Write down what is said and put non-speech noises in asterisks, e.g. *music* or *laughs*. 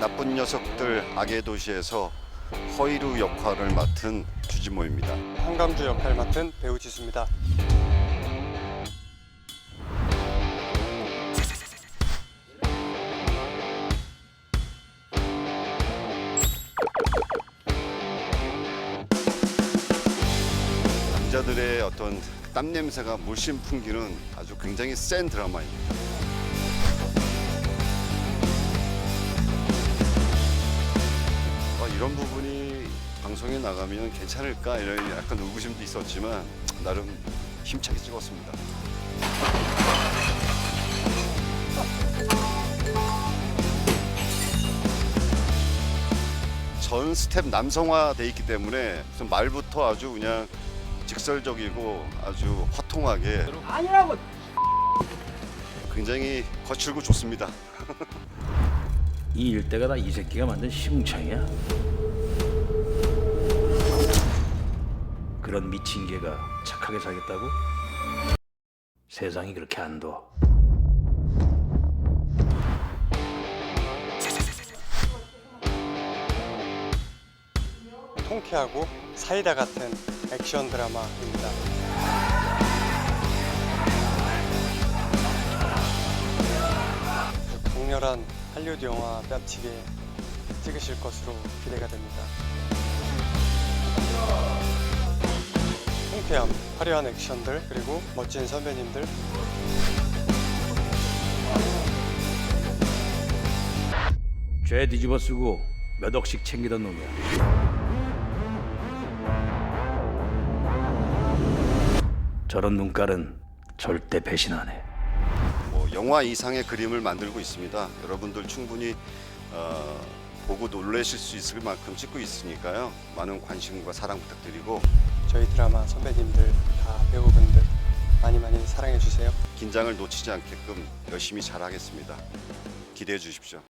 나쁜 녀석들 악의 도시에서 허이루 역할을 맡은 주지모입니다. 한감주 역할 맡은 배우 지수입니다. 남자들의 어떤 땀 냄새가 물씬 풍기는 아주 굉장히 센 드라마입니다. 이런 부분이 방송에 나가면 괜찮을까 이런 약간 의구심도 있었지만 나름 힘차게 찍었습니다. 전 스텝 남성화돼 있기 때문에 무슨 말부터 아주 그냥 직설적이고 아주 화통하게 아니라고 굉장히 거칠고 좋습니다. *laughs* 이 일대가 다 이 새끼가 만든 시궁창이야. 그런 미친 개가 착하게 살겠다고? 세상이 그렇게 안 둬. 통쾌하고 사이다 같은 액션 드라마입니다. 강렬한 할리우드 영화 뺨치게 찍으실 것으로 기대가 됩니다. 통쾌함, 화려한 액션들, 그리고 멋진 선배님들, 죄 뒤집어 쓰고 몇 억씩 챙기던 놈이야. 저런 눈깔은 절대 배신 안 해. 뭐 영화 이상의 그림을 만들고 있습니다. 여러분들 충분히 어, 보고 놀라실 수 있을 만큼 찍고 있으니까요. 많은 관심과 사랑 부탁드리고 저희 드라마 선배님들, 다 배우분들 많이 많이 사랑해 주세요. 긴장을 놓치지 않게끔 열심히 잘하겠습니다. 기대해 주십시오.